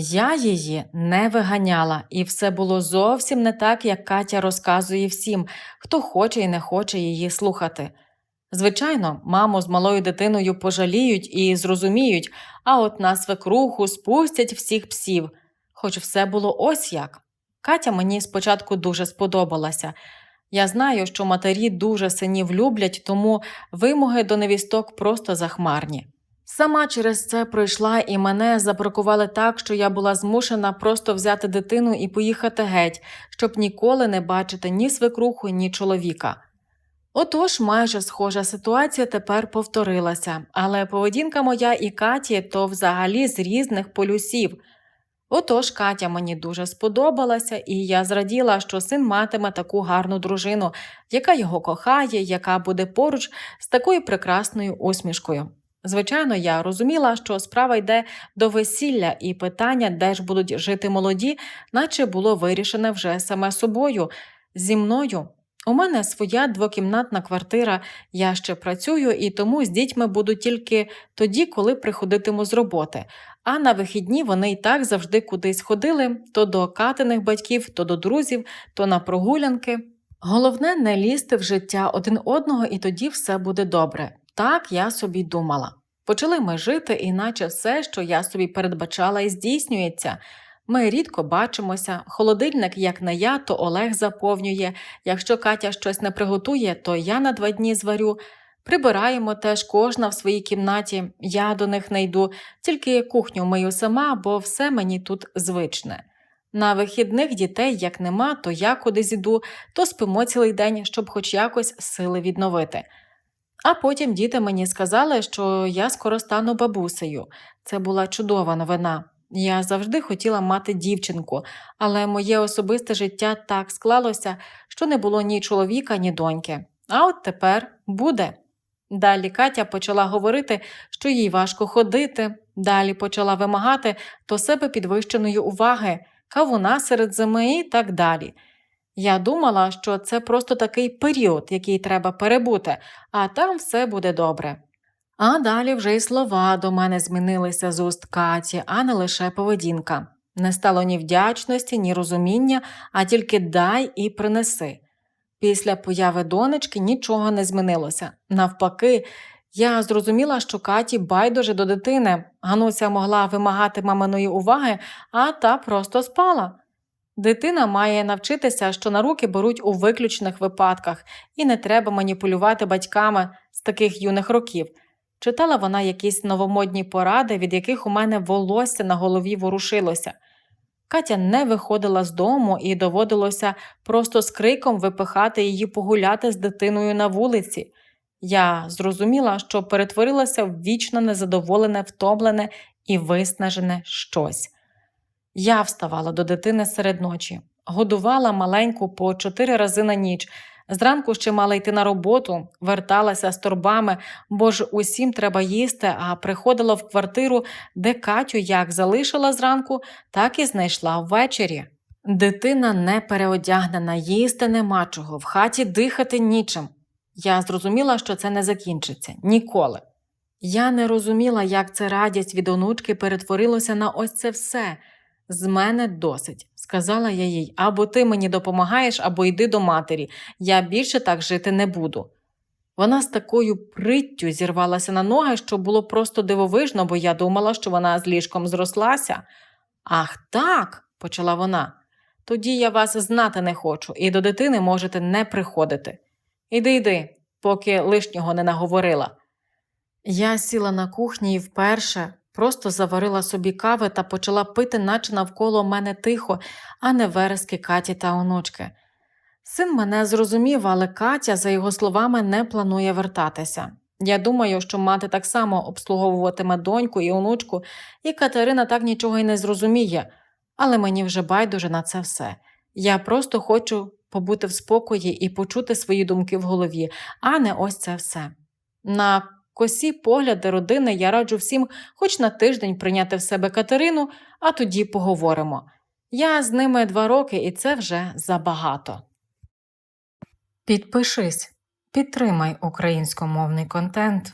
Я її не виганяла, і все було зовсім не так, як Катя розказує всім, хто хоче і не хоче її слухати. Звичайно, маму з малою дитиною пожаліють і зрозуміють, а от на свекруху спустять всіх псів. Хоч все було ось як. Катя мені спочатку дуже сподобалася. Я знаю, що матері дуже синів люблять, тому вимоги до невісток просто захмарні. Сама через це пройшла і мене забракували так, що я була змушена просто взяти дитину і поїхати геть, щоб ніколи не бачити ні свекруху, ні чоловіка. Отож, майже схожа ситуація тепер повторилася, але поведінка моя і Каті то взагалі з різних полюсів. Отож, Катя мені дуже сподобалася, і я зраділа, що син матиме таку гарну дружину, яка його кохає, яка буде поруч з такою прекрасною усмішкою. Звичайно, я розуміла, що справа йде до весілля, і питання, де ж будуть жити молоді, наче було вирішене вже саме собою. Зі мною у мене своя двокімнатна квартира, я ще працюю, і тому з дітьми буду тільки тоді, коли приходитиму з роботи. А на вихідні вони й так завжди кудись ходили то до катиних батьків, то до друзів, то на прогулянки. Головне не лізти в життя один одного, і тоді все буде добре. Так я собі думала. Почали ми жити, іначе все, що я собі передбачала, і здійснюється. Ми рідко бачимося, холодильник, як не я, то Олег заповнює. Якщо Катя щось не приготує, то я на два дні зварю. Прибираємо теж кожна в своїй кімнаті, я до них не йду, тільки кухню мию сама, бо все мені тут звичне. На вихідних дітей як нема, то я кудись іду, то спимо цілий день, щоб хоч якось сили відновити. А потім діти мені сказали, що я скоро стану бабусею. Це була чудова новина. Я завжди хотіла мати дівчинку, але моє особисте життя так склалося, що не було ні чоловіка, ні доньки. А от тепер буде. Далі Катя почала говорити, що їй важко ходити, далі почала вимагати до себе підвищеної уваги, кавуна серед зими і так далі. Я думала, що це просто такий період, який треба перебути, а там все буде добре. А далі вже й слова до мене змінилися з уст Каті, а не лише поведінка. Не стало ні вдячності, ні розуміння, а тільки дай і принеси. Після появи донечки нічого не змінилося. Навпаки, я зрозуміла, що Каті байдуже до дитини. Гануся могла вимагати маминої уваги, а та просто спала. Дитина має навчитися, що на руки беруть у виключних випадках, і не треба маніпулювати батьками з таких юних років. Читала вона якісь новомодні поради, від яких у мене волосся на голові ворушилося. Катя не виходила з дому і доводилося просто з криком випихати її погуляти з дитиною на вулиці. Я зрозуміла, що перетворилася в вічно незадоволене, втомлене і виснажене щось. Я вставала до дитини серед ночі, годувала маленьку по чотири рази на ніч. Зранку ще мала йти на роботу, верталася з торбами, бо ж усім треба їсти, а приходила в квартиру, де Катю як залишила зранку, так і знайшла ввечері. Дитина не переодягнена, їсти нема чого, в хаті дихати нічим. Я зрозуміла, що це не закінчиться ніколи. Я не розуміла, як це радість від онучки перетворилося на ось це все. З мене досить, сказала я їй, або ти мені допомагаєш, або йди до матері. Я більше так жити не буду. Вона з такою приттю зірвалася на ноги, що було просто дивовижно, бо я думала, що вона з ліжком зрослася. Ах так, почала вона. Тоді я вас знати не хочу, і до дитини можете не приходити. Іди, йди, поки лишнього не наговорила. Я сіла на кухні і вперше просто заварила собі кави та почала пити, наче навколо мене тихо, а не верески Каті та онучки. Син мене зрозумів, але Катя, за його словами, не планує вертатися. Я думаю, що мати так само обслуговуватиме доньку і онучку, і Катерина так нічого й не зрозуміє, але мені вже байдуже на це все. Я просто хочу побути в спокої і почути свої думки в голові, а не ось це все. На косі погляди родини я раджу всім хоч на тиждень прийняти в себе Катерину, а тоді поговоримо. Я з ними два роки, і це вже забагато. Підпишись, підтримай українськомовний контент.